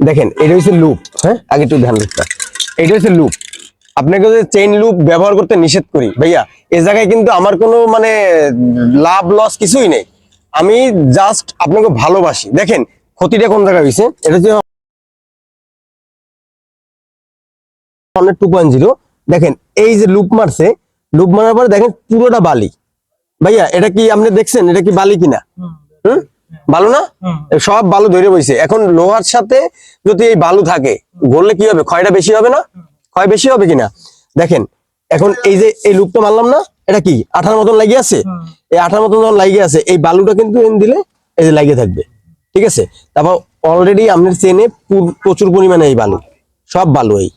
দেখেন এটা হচ্ছে লুপ হ্যাঁ? আগে একটু ধ্যান লুপটা এটা হচ্ছে লুপ আপনাকে যদি চেইন লুপ ব্যবহার করতে নিষেধ করি ভাইয়া এ জায়গায় কিন্তু আমার কোনো মানে লাভ লস কিছুই নেই। আমি জাস্ট আপনাকে ভালোবাসি। দেখেন ক্ষতিটা কোন জায়গায় হয়েছে এটা হচ্ছে টু পয়েন্ট জিরো দেখেন এই যে লুপ মারছে লুপ মারার পরে দেখেন পুরোটা বালি। ভাইয়া এটা কি আপনি দেখছেন? এটা কি বালি কিনা? হুম? বালু না? সব বালু ধরে বইছে। এখন লোহার সাথে যদি এই বালু থাকে গড়লে কি হবে? ক্ষয়টা বেশি হবে না? ক্ষয় বেশি হবে কিনা? দেখেন এখন এই যে এই লুপটা মারলাম না এটা কি? আঠার মতন লাগিয়ে আছে? এই আঠার মতন যখন লাগিয়ে আছে এই বালুটা কিন্তু এনে দিলে এই যে লাগিয়ে থাকবে। ঠিক আছে? তারপর অলরেডি আপনার চেনে প্রচুর পরিমাণে এই বালু। সব বালু এই।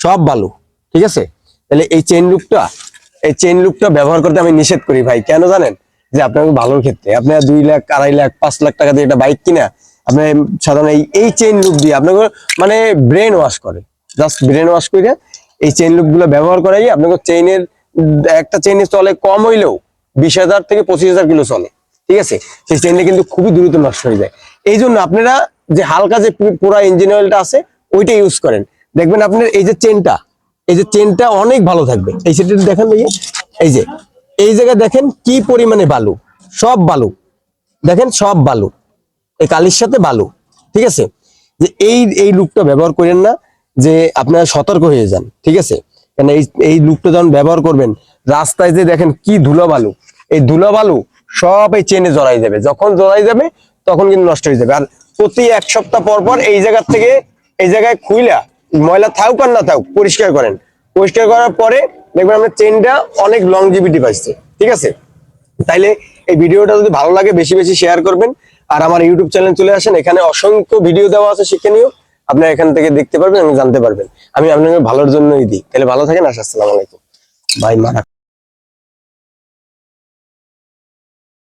সব বালু। ঠিক আছে? তাহলে এই চেন লুকটা এই চেন লুকটা ব্যবহার করতে আমি নিষেধ করি ভাই। কেন জানেন? যে আপনার ভালোর ক্ষেত্রে। আপনার দুই লাখ, আড়াই লাখ, পাঁচ লাখ টাকা দিয়ে একটা বাইক কিনা, আপনি সাধারণ এই চেন লুক দিয়ে আপনাকে মানে ব্রেন ওয়াশ করে। জাস্ট ব্রেন ওয়াশ করে এই চেন লুকগুলো ব্যবহার করাই আপনাকে চেইনের একটা চেইনে চলে কম হইলেও বিশ হাজার থেকে পঁচিশ হাজার কিলো চলে। ঠিক আছে? সেই চেইনটা কিন্তু খুবই দ্রুত নষ্ট হয়ে যায়। এই জন্য আপনারা যে হালকা যে পুরা ইঞ্জিন অয়েলটা আছে, ওইটা ইউজ করেন। দেখবেন আপনার এই যে চেনটা এই যে চেনটা অনেক ভালো থাকবে। এই সেটা দেখেন এই যে এই জায়গায় দেখেন কি পরিমাণে বালু? সব বালু। দেখেন সব বালু। এই কালির সাথে বালু। ঠিক আছে? যে এই এই লুকটা ব্যবহার করেন না, যে আপনারা সতর্ক হয়ে যান। ঠিক আছে? কেন এই এই লুকটা যখন ব্যবহার করবেন, রাস্তায় যে দেখেন কি ধুলো বালু। এই ধুলো বালু সব এই চেনে জড়াই যাবে। যখন জড়াই যাবে, তখন কিন্তু নষ্ট হয়ে যাবে। আর প্রতি এক সপ্তাহ পর পর এই জায়গা থেকে এই জায়গায় খুইলা, ময়লা থাকুক আর না থাকুক, পরিষ্কার করেন। পরিষ্কার করার পরে দেখবেন আপনার চেনটা অনেক লংজিভিটি পাইছে, ঠিক আছে? তাইলে এই ভিডিওটা যদি ভালো লাগে, বেশি বেশি শেয়ার করবেন। আর আমার ইউটিউব চ্যানেল চলে আসেন, এখানে অসংখ্য ভিডিও দেওয়া আছে শিক্ষণীয়। আপনারা এখান থেকে দেখতে পারবেন এবং জানতে পারবেন। আমি আপনাকে ভালোর জন্যই দিই। তাহলে ভালো থাকেন, আসসালামু আলাইকুম। ভাই মারা।